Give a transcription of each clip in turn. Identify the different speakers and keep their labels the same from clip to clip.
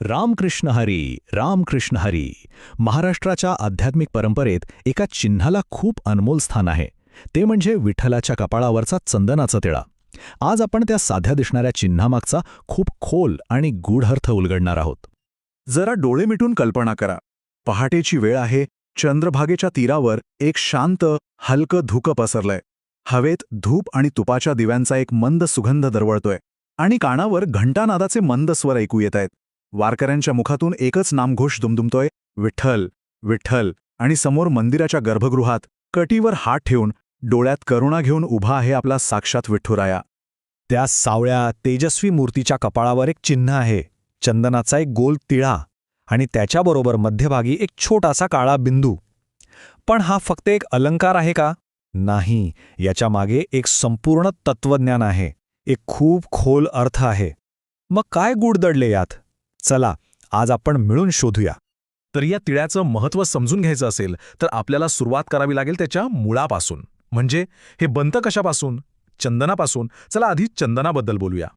Speaker 1: रामकृष्ण हरी रामकृष्ण हरी. महाराष्ट्राच्या आध्यात्मिक परंपरेत एका चिन्हाला खूप अनमोल स्थान आहे. ते म्हणजे विठ्ठलाच्या कपाळावरचा चंदनाचा तिळा. आज आपण त्या साध्या दिसणाऱ्या चिन्हामागचा खूप खोल आणि गूढ अर्थ उलगडणार आहोत.
Speaker 2: जरा डोळे मिटून कल्पना करा. पहाटेची वेळ आहे चंद्रभागेच्या तीरावर एक शांत हलकं धुकं पसरलंय. हवेत धूप आणि तुपाच्या दिव्यांचा एक मंद सुगंध दरवळतोय. आणि कानावर घंटानादाचे मंद स्वर ऐकू येत आहेत वारकऱ्यांच्या मुखातून एकच नामघोष दुमदुमतोय विठ्ठल विठ्ठल. आणि समोर मंदिराच्या गर्भगृहात कटीवर हात ठेवून डोळ्यात करुणा घेऊन उभा आहे आपला साक्षात विठ्ठुराया.
Speaker 1: त्या सावळ्या तेजस्वी मूर्तीच्या कपाळावर एक चिन्ह आहे. चंदनाचा एक गोल तिळा आणि त्याच्याबरोबर मध्यभागी एक छोटासा काळा बिंदू. पण हा फक्त एक अलंकार आहे का? नाही. याच्या मागे एक संपूर्ण तत्वज्ञान आहे. एक खूप खोल अर्थ आहे. मग काय गूढ दडले यात? चला आज आपण मिळून शोधूया.
Speaker 3: तर या तिळ्याचं महत्त्व समजून घ्यायचं असेल तर आपल्याला सुरुवात करावी लागेल त्याच्या मुळापासून. म्हणजे हे बनतं कशापासून? चंदनापासून. चला आधी चंदनाबद्दल बोलूया.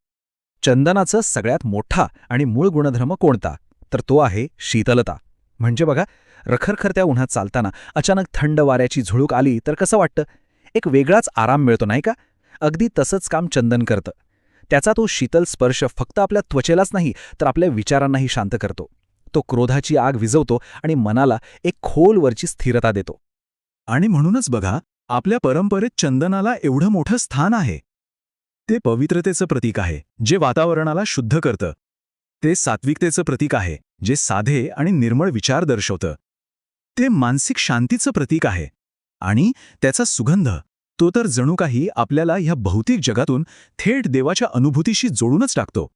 Speaker 1: चंदनाचं सगळ्यात मोठा आणि मूळ गुणधर्म कोणता? तर तो आहे शीतलता. म्हणजे बघा रखरखरत्या उन्हात चालताना अचानक थंड वाऱ्याची झुळूक आली तर कसं वाटतं? एक वेगळाच आराम मिळतो नाही का? अगदी तसंच काम चंदन करतं. त्याचा तो शीतल स्पर्श फक्त आपल्या त्वचेलाच नाही तर आपल्या विचारांनाही शांत करतो. तो क्रोधाची आग विझवतो आणि मनाला एक खोलवरची स्थिरता देतो.
Speaker 2: आणि म्हणूनच बघा आपल्या परंपरेत चंदनाला एवढं मोठं स्थान आहे. ते पवित्रतेचं प्रतीक आहे जे वातावरणाला शुद्ध करतं. ते सात्विकतेचं प्रतीक आहे जे साधे आणि निर्मळ विचार दर्शवतं. ते मानसिक शांतीचं प्रतीक आहे. आणि त्याचा सुगंध तो तर जणू काही आपल्याला ह्या भौतिक जगातून थेट देवाच्या अनुभूतीशी जोडूनच टाकतो.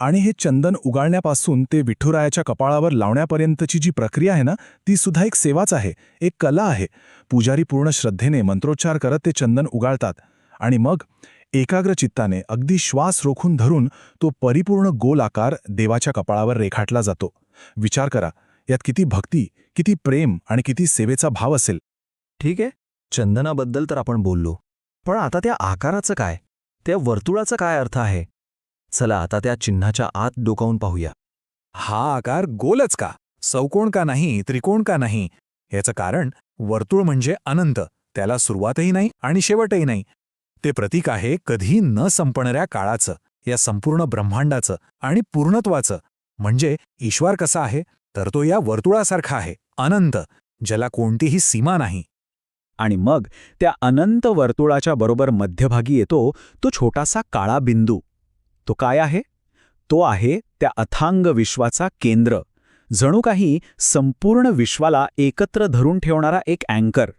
Speaker 2: आणि हे चंदन उगाळण्यापासून ते विठुरायाच्या कपाळावर लावण्यापर्यंतची जी प्रक्रिया आहे ना ती सुद्धा एक सेवाच आहे एक कला आहे. पुजारी पूर्ण श्रद्धेने मंत्रोच्चार करत ते चंदन उगाळतात. आणि मग एकाग्र चित्ताने अगदी श्वास रोखून धरून तो परिपूर्ण गोल आकार देवाच्या कपाळावर रेखाटला जातो. विचार करा यात किती भक्ती किती प्रेम आणि किती सेवेचा भाव असेल.
Speaker 1: ठीक आहे. चंदनाबद्दल तर आपण बोललो. पण आता त्या आकाराचं काय? त्या वर्तुळाचा काय अर्थ आहे? चला आता त्या चिन्हाच्या आत डोकावून पाहूया.
Speaker 2: हा आकार गोलच का? चौकोण का नाही? त्रिकोण का नाही? याचं कारण वर्तुळ म्हणजे अनंत. त्याला सुरुवातही नाही आणि शेवटही नाही. ते प्रतीक आहे कधी न संपणाऱ्या काळाचं या संपूर्ण ब्रह्मांडाचं आणि पूर्णत्वाचं. म्हणजे ईश्वर कसा आहे? तर तो या वर्तुळासारखा आहे अनंत ज्याला कोणतीही सीमा नाही.
Speaker 1: आणि मग त्या अनंत वर्तुळाच्या बरोबर मध्यभागी येतो तो छोटासा काळा बिंदू. तो काय आहे? तो आहे त्या अथांग विश्वाचा केंद्र. जणू काही संपूर्ण विश्वाला एकत्र धरून ठेवणारा एक अँकर.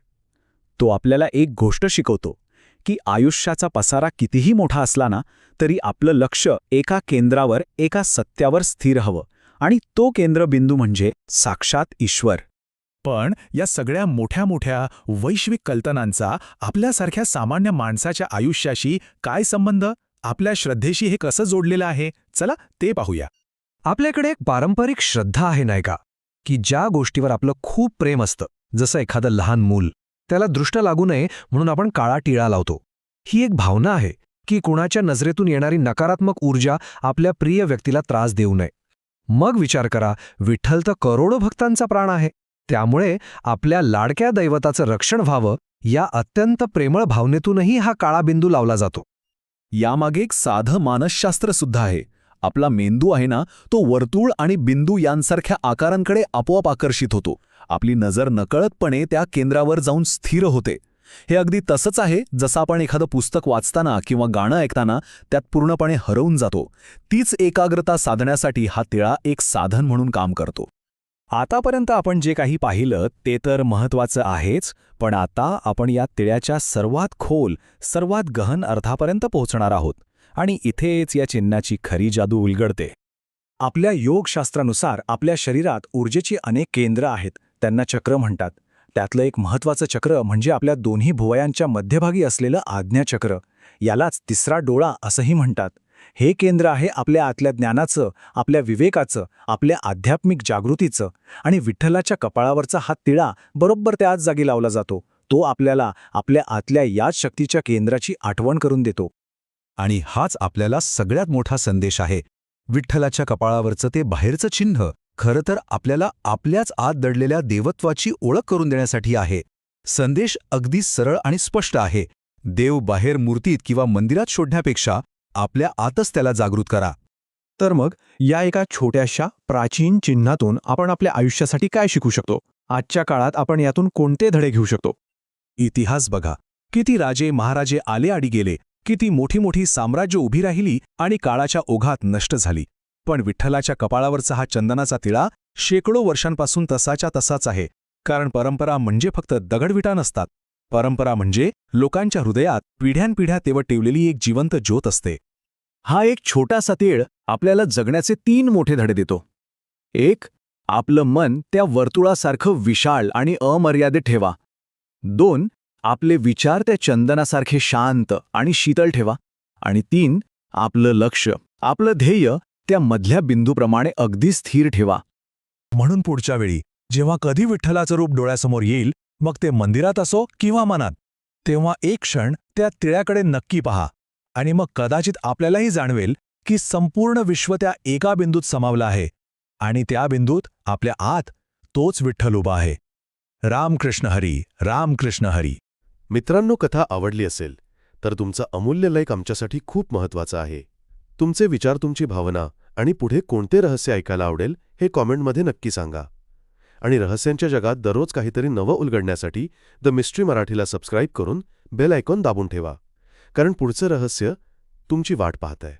Speaker 1: तो आपल्याला एक गोष्ट शिकवतो की आयुष्याचा पसारा कितीही मोठा असला ना तरी आपलं लक्ष एका केंद्रावर एका सत्यावर स्थिर हवं. आणि तो केंद्रबिंदू म्हणजे साक्षात ईश्वर.
Speaker 2: पण या सगळ्या मोठ्या मोठ्या वैश्विक कल्पनांचा आपल्यासारख्या सामान्य माणसाच्या आयुष्याशी काय संबंध? आपल्या श्रद्धेशी हे कसं जोडलेलं आहे? चला ते पाहूया.
Speaker 4: आपल्याकडे एक पारंपरिक श्रद्धा आहे नाही का? की ज्या गोष्टीवर आपलं खूप प्रेम असतं. जसं एखादं लहान मूल. त्याला दृष्ट लागू नये म्हणून आपण काळा टिळा लावतो. ही एक भावना आहे की कुणाच्या नजरेतून येणारी नकारात्मक ऊर्जा आपल्या प्रिय व्यक्तीला त्रास देऊ नये. मग विचार करा विठ्ठल तर करोडो भक्तांचा प्राण आहे. त्यामुळे आपल्या लाडक्या दैवताचं रक्षण व्हावं या अत्यंत प्रेमळ भावनेतूनही हा काळा बिंदू लावला जातो.
Speaker 2: यामागे एक साधं मानसशास्त्र सुद्धा आहे. आपला मेंदू आहे ना तो वर्तुळ आणि बिंदू यांसारख्या आकारांकडे आपोआप आकर्षित होतो. आपली नजर नकळतपणे त्या केंद्रावर जाऊन स्थिर होते. हे अगदी तसंच आहे जसं आपण एखादं पुस्तक वाचताना किंवा गाणं ऐकताना त्यात पूर्णपणे हरवून जातो. तीच एकाग्रता साधण्यासाठी हा तिळा एक साधन म्हणून काम करतो.
Speaker 1: आतापर्यंत आपण जे काही पाहिलं ते तर महत्वाचं आहेच पण आता आपण या तिळ्याच्या सर्वात खोल सर्वात गहन अर्थापर्यंत पोहोचणार आहोत. आणि इथेच या चिन्हाची खरी जादू उलगडते. आपल्या योगशास्त्रानुसार आपल्या शरीरात ऊर्जेची अनेक केंद्र आहेत त्यांना चक्र म्हणतात. त्यातलं एक महत्वाचं चक्र म्हणजे आपल्या दोन्ही भुवयांच्या मध्यभागी असलेलं आज्ञाचक्र. यालाच तिसरा डोळा असंही म्हणतात. हे केंद्र आहे आपल्या आतल्या ज्ञानाचं आपल्या विवेकाचं आपल्या आध्यात्मिक जागृतीचं आणि विठ्ठलाच्या कपाळावरचा हा तिळा बरोबर त्याच जागी लावला जातो. तो आपल्याला आपल्या आतल्या याच शक्तीच्या केंद्राची आठवण करून देतो.
Speaker 2: आणि हाच आपल्याला सगळ्यात मोठा संदेश आहे. विठ्ठलाच्या कपाळावरचं ते बाहेरचं चिन्ह खरं तर आपल्याला आपल्याच आत दडलेल्या देवत्वाची ओळख करून देण्यासाठी आहे. संदेश अगदी सरळ आणि स्पष्ट आहे. देव बाहेर मूर्तीत किंवा मंदिरात शोधण्यापेक्षा आपल्या आतच त्याला जागृत करा.
Speaker 4: तर मग या एका छोट्याशा प्राचीन चिन्हातून आपण आपल्या आयुष्यासाठी काय शिकू शकतो? आजच्या काळात आपण यातून कोणते धडे घेऊ शकतो?
Speaker 1: इतिहास बघा. किती राजे महाराजे आले आडी गेले. किती मोठी मोठी साम्राज्य उभी राहिली आणि काळाच्या ओघात नष्ट झाली. पण विठ्ठलाच्या कपाळावरचा हा चंदनाचा तिळा शेकडो वर्षांपासून तसाच्या तसाच आहे. कारण परंपरा म्हणजे फक्त दगडविटा नसतात. परंपरा म्हणजे लोकांच्या हृदयात पिढ्यानपिढ्या तेव्हा ठेवलेली एक जिवंत ज्योत असते.
Speaker 2: हा एक छोटासा तीळ आपल्याला जगण्याचे तीन मोठे धडे देतो. एक आपलं मन त्या वर्तुळासारखं विशाळ आणि अमर्यादित ठेवा. दोन आपले विचार त्या चंदनासारखे शांत आणि शीतल ठेवा. आणि तीन आपलं लक्ष आपलं ध्येय त्या मधल्या बिंदूप्रमाणे अगदी स्थिर ठेवा.
Speaker 3: म्हणून पुढच्या वेळी जेव्हा कधी विठ्ठलाचं रूप डोळ्यासमोर येईल मग ते मंदिरात असो किंवा मनात. तेव्हा एक क्षण त्या तिळ्याकडे नक्की पहा. आणि मग कदाचित आपल्यालाही जाणवेल की संपूर्ण विश्व त्या एका बिंदूत समावलं आहे. आणि त्या बिंदूत आपल्या आत तोच विठ्ठल उभा आहे. रामकृष्ण हरी रामकृष्ण हरी.
Speaker 5: मित्रांनो कथा आवडली असेल तर तुमचा अमूल्य लाईक आमच्यासाठी खूप महत्वाचं आहे. तुमचे विचार तुमची भावना आणि पुढे कोणते रहस्य ऐकायला आवडेल हे कॉमेंटमध्ये नक्की सांगा. आणि रहस्यांच्या जगात दररोज काहीतरी नवं उलगडण्यासाठी द मिस्ट्री मराठीला सबस्क्राईब करून बेल आयकॉन दाबून ठेवा. कारण पुढचं रहस्य तुमची वाट पाहत आहे